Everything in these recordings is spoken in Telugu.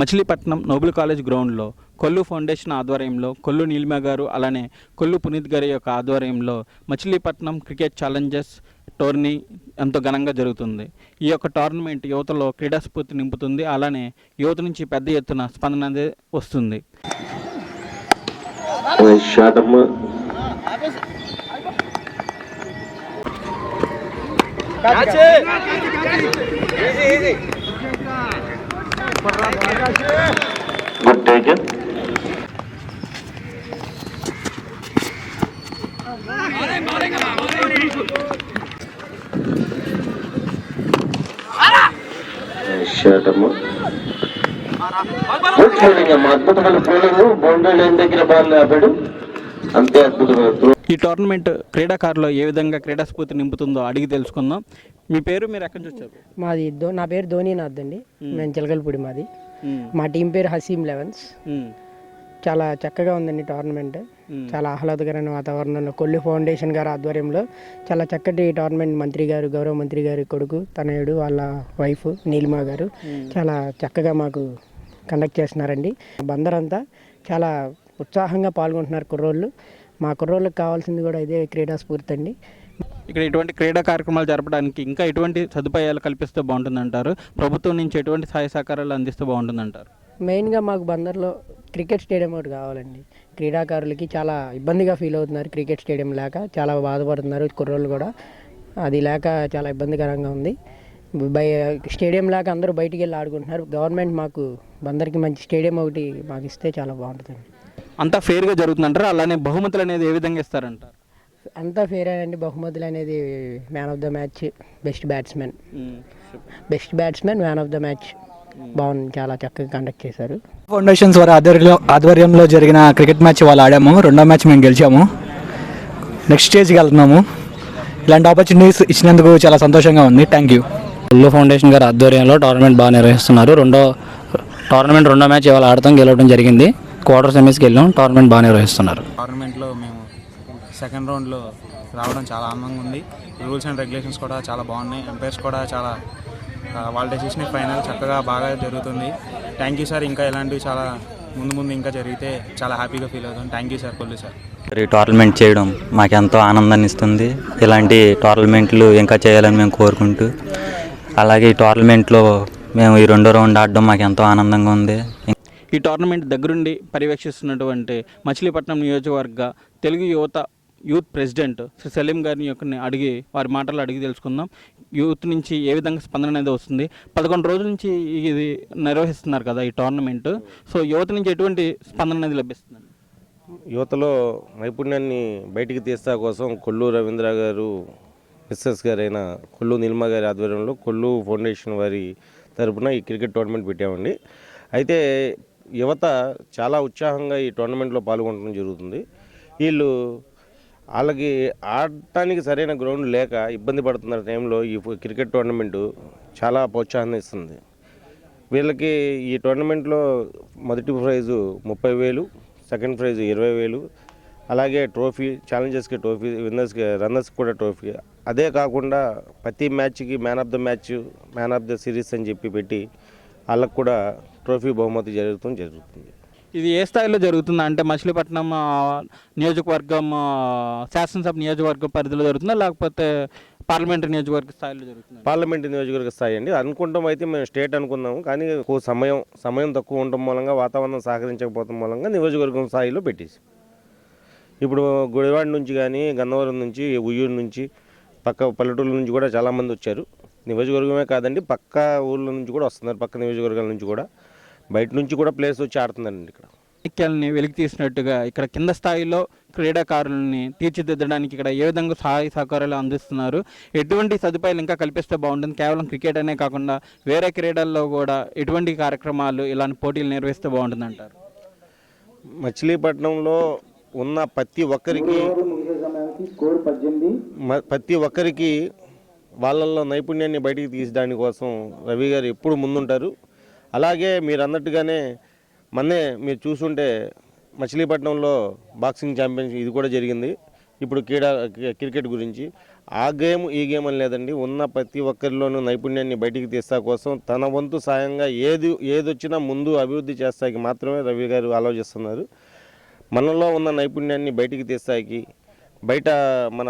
మచిలీపట్నం నోబుల్ కాలేజ్ గ్రౌండ్లో కొల్లు ఫౌండేషన్ ఆధ్వర్యంలో కొల్లు నీలిమ గారు అలానే కొల్లు పునీత్ గారి యొక్క ఆధ్వర్యంలో మచిలీపట్నం క్రికెట్ ఛాలెంజర్స్ టోర్నీ ఎంతో ఘనంగా జరుగుతుంది. ఈ యొక్క టోర్నమెంట్ యువతలో క్రీడాస్ఫూర్తి నింపుతుంది. అలానే యువత నుంచి పెద్ద ఎత్తున స్పందన అనేది వస్తుంది. గుడ్ టేక్ గుడ్ అద్భుతమైన బౌండరీ లైన్ దగ్గర బాల్ ఆపాడు అంతే అద్భుతమైన ఈ టోర్నమెంట్ క్రీడాకారులు ఏ విధంగా క్రీడాస్ఫూర్తి నింపుతుందో అడిగి తెలుసుకుందాం. మీ పేరు మీరు ఎక్కడి నుంచి వచ్చారు? మాది ధో నా పేరు ధోనీనాథ్ అండి. మేము చిలకలపూడి మాది. మా. టీం పేరు హసీం లెవెన్స్. చాలా చక్కగా ఉందండి టోర్నమెంట్. చాలా ఆహ్లాదకరమైన వాతావరణంలో కొల్లి ఫౌండేషన్ గారి ఆధ్వర్యంలో చాలా చక్కటి టోర్నమెంట్ మంత్రి గారు గౌరవ మంత్రి గారి కొడుకు తనయుడు వాళ్ళ వైఫ్ నీలిమా గారు చాలా చక్కగా మాకు కండక్ట్ చేస్తున్నారండి. బందరంతా చాలా ఉత్సాహంగా పాల్గొంటున్నారు కుర్రోళ్ళు. మా కుర్రోళ్ళకి కావాల్సింది కూడా ఇదే క్రీడా స్ఫూర్తి అండి. ఇక్కడ ఇటువంటి క్రీడా కార్యక్రమాలు జరపడానికి ఇంకా ఎటువంటి సదుపాయాలు కల్పిస్తే బాగుంటుందంటారు. ప్రభుత్వం నుంచి ఎటువంటి సహాయ సహకారాలు అందిస్తే బాగుంటుందంటారు? మెయిన్గా మాకు బందర్లో క్రికెట్ స్టేడియం ఒకటి కావాలండి. క్రీడాకారులకి చాలా ఇబ్బందిగా ఫీల్ అవుతున్నారు క్రికెట్ స్టేడియం లేక చాలా బాధపడుతున్నారు కుర్రోళ్ళు కూడా. అది లేక చాలా ఇబ్బందికరంగా ఉంది. బై స్టేడియం లేక అందరూ బయటికి వెళ్ళి ఆడుకుంటున్నారు. గవర్నమెంట్ మాకు బందర్కి మంచి స్టేడియం ఒకటి మాకు ఇస్తే చాలా బాగుంటుందండి. అంతా ఫేర్గా జరుగుతుందంటారు? అలానే బహుమతులు అనేది ఏ విధంగా ఇస్తారంటారు? అంతా ఫేర్ అండి బహుమతులు అనేది man of the match best batsmen best batsmen man of the match బాగుంది. చాలా చక్కగా కండక్ట్ చేశారు. ఫౌండేషన్స్ వారి ఆధ్వర్యంలో ఆధ్వర్యంలో జరిగిన క్రికెట్ మ్యాచ్ వాళ్ళు ఆడాము. రెండో మ్యాచ్ మేము గెలిచాము. నెక్స్ట్ స్టేజ్కి వెళ్తున్నాము. ఇలాంటి ఆపర్చునిటీస్ ఇచ్చినందుకు చాలా సంతోషంగా ఉంది. థ్యాంక్ యూ ఉల్లు ఫౌండేషన్ గారి ఆధ్వర్యంలో టోర్నమెంట్ బాగా నిర్వహిస్తున్నారు. రెండో టోర్నమెంట్ రెండో మ్యాచ్ ఇవాళ ఆడతాం గెలవడం జరిగింది. క్వార్టర్ సెమీస్కి వెళ్ళాం టోర్నమెంట్ బాగా నిర్వహిస్తున్నారు. టోర్నమెంట్లో మేము సెకండ్ రౌండ్లో రావడం చాలా ఆనందంగా ఉంది. రూల్స్ అండ్ రెగ్యులేషన్స్ కూడా చాలా బాగున్నాయి. ఎంపైర్స్ కూడా చాలా వాళ్ళ డెసిషన్ ఫైనల్ చక్కగా బాగా జరుగుతుంది. థ్యాంక్ యూ సార్ ఇంకా ఇలాంటివి చాలా ముందు ముందు ఇంకా జరిగితే చాలా హ్యాపీగా ఫీల్ అవుతాం. Thank you sir Kollu sir ఈ టోర్నమెంట్ చేయడం మాకెంతో ఆనందాన్ని ఇస్తుంది. ఇలాంటి టోర్నమెంట్లు ఇంకా చేయాలని మేము కోరుకుంటూ అలాగే ఈ టోర్నమెంట్లో మేము ఈ రెండో రౌండ్ ఆడడం మాకు ఎంతో ఆనందంగా ఉంది. ఈ టోర్నమెంట్ దగ్గరుండి పర్యవేక్షిస్తున్నటువంటి మచిలీపట్నం నియోజకవర్గ తెలుగు యువత యూత్ ప్రెసిడెంట్ శ్రీ సలీం గారిని యొక్క అడిగి వారి మాటలు అడిగి తెలుసుకుందాం. యూత్ నుంచి ఏ విధంగా స్పందన అనేది వస్తుంది? పదకొండు రోజుల నుంచి ఇది నిర్వహిస్తున్నారు కదా ఈ టోర్నమెంట్. సో యువత నుంచి ఎటువంటి స్పందన అనేది లభిస్తుంది యువతలో నైపుణ్యాన్ని బయటికి తీస్తా కోసం కొల్లు రవీంద్ర గారు మిస్సెస్ గారైన కొల్లు నిల్మ గారి ఆధ్వర్యంలో కొల్లు ఫౌండేషన్ వారి తరపున ఈ క్రికెట్ టోర్నమెంట్ పెట్టామండి. అయితే యువత చాలా ఉత్సాహంగా ఈ టోర్నమెంట్లో పాల్గొనడం జరుగుతుంది. వీళ్ళు వాళ్ళకి ఆడటానికి సరైన గ్రౌండ్ లేక ఇబ్బంది పడుతున్న టైంలో ఈ క్రికెట్ టోర్నమెంటు చాలా ప్రోత్సాహాన్ని ఇస్తుంది వీళ్ళకి ఈ టోర్నమెంట్లో మొదటి ప్రైజు ముప్పై వేలు సెకండ్ ప్రైజు ఇరవై వేలు అలాగే ట్రోఫీ ఛాలెంజర్స్కి ట్రోఫీ విన్నర్స్కి రన్నర్స్కి కూడా ట్రోఫీ. అదే కాకుండా ప్రతి మ్యాచ్కి man of the match man of the series అని చెప్పి పెట్టి వాళ్ళకు కూడా ట్రోఫీ బహుమతి జరుగుతుంది జరుగుతుంది. ఇది ఏ స్థాయిలో జరుగుతుందా? అంటే మచిలీపట్నం నియోజకవర్గం శాసనసభ నియోజకవర్గం పరిధిలో జరుగుతుందా? లేకపోతే పార్లమెంటరీ నియోజకవర్గ స్థాయిలో జరుగుతుంది? పార్లమెంటరీ నియోజకవర్గ స్థాయి అండి. అనుకుంటాం అయితే మేము స్టేట్ అనుకున్నాము కానీ సమయం సమయం తక్కువ ఉండటం మూలంగా వాతావరణం సహకరించకపోవడం మూలంగా నియోజకవర్గం స్థాయిలో పెట్టేసి. ఇప్పుడు గుడివాడ నుంచి కానీ గన్నవరం నుంచి ఉయ్యూరు నుంచి పక్క పల్లెటూళ్ళ నుంచి కూడా చాలామంది వచ్చారు. నియోజకవర్గమే కాదండి పక్క ఊళ్ళ నుంచి కూడా వస్తున్నారు. పక్క నియోజకవర్గాల నుంచి కూడా. బయట నుంచి కూడా ప్లేస్ వచ్చి ఆడుతున్నారండి ఇక్కడ. ఐక్యాలని వెలికి తీసినట్టుగా ఇక్కడ కింద స్థాయిలో క్రీడాకారులని తీర్చిదిద్దడానికి ఇక్కడ ఏ విధంగా సహాయ సహకారాలు అందిస్తున్నారు? ఎటువంటి సదుపాయాలు ఇంకా కల్పిస్తే బాగుంటుంది? కేవలం క్రికెట్ అనే కాకుండా వేరే క్రీడల్లో కూడా ఎటువంటి కార్యక్రమాలు ఇలాంటి పోటీలు నిర్వహిస్తే బాగుంటుంది అంటారు? మచిలీపట్నంలో ఉన్న ప్రతి ఒక్కరికి ప్రతి ఒక్కరికి వాళ్ళల్లో నైపుణ్యాన్ని బయటికి తీసడానికి కోసం రవి గారు ఎప్పుడు ముందుంటారు? అలాగే మీరు అన్నట్టుగానే మొన్నే మీరు చూసుంటే మచిలీపట్నంలో బాక్సింగ్ ఛాంపియన్షిప్ ఇది కూడా జరిగింది. ఇప్పుడు క్రీడా క్రికెట్ గురించి. ఆ గేమ్ ఈ గేమ్ అని లేదండి. ఉన్న ప్రతి ఒక్కరిలోనూ నైపుణ్యాన్ని బయటికి తీస్తా కోసం తన వంతు సాయంగా ఏది ఏది వచ్చినా ముందు అభివృద్ధి చేస్తాకి మాత్రమే రవి గారు ఆలోచిస్తున్నారు. మనలో ఉన్న నైపుణ్యాన్ని బయటికి తీస్తాకి బయట మన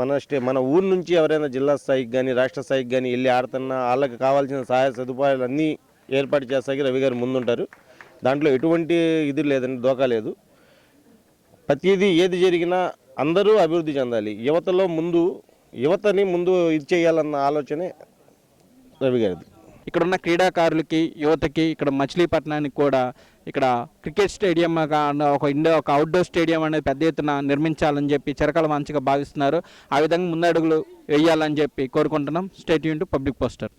మన స్టే మన ఊరు నుంచి ఎవరైనా జిల్లా స్థాయికి కానీ రాష్ట్ర స్థాయికి కానీ వెళ్ళి ఆడుతున్నా వాళ్ళకి కావాల్సిన సహాయ సదుపాయాలు అన్నీ ఏర్పాటు చేస్తాకి రవి గారు ముందుంటారు. దాంట్లో ఎటువంటి ఇది లేదండి దోకా లేదు. ప్రతిదీ ఏది జరిగినా అందరూ అభివృద్ధి చెందాలి. యువతలో ముందు యువతని ముందు ఇది చేయాలన్న ఆలోచనే రవి గారిది. ఇక్కడ ఉన్న క్రీడాకారులకి యువతకి ఇక్కడ మచిలీపట్నానికి కూడా ఇక్కడ క్రికెట్ స్టేడియం ఒక ఇండో ఒక అవుట్డోర్ స్టేడియం అనేది పెద్ద ఎత్తున నిర్మించాలని చెప్పి చిరకాల మంచిగా భావిస్తున్నారు. ఆ విధంగా ముందడుగులు వేయాలని చెప్పి కోరుకుంటున్నాం. State unit to public poster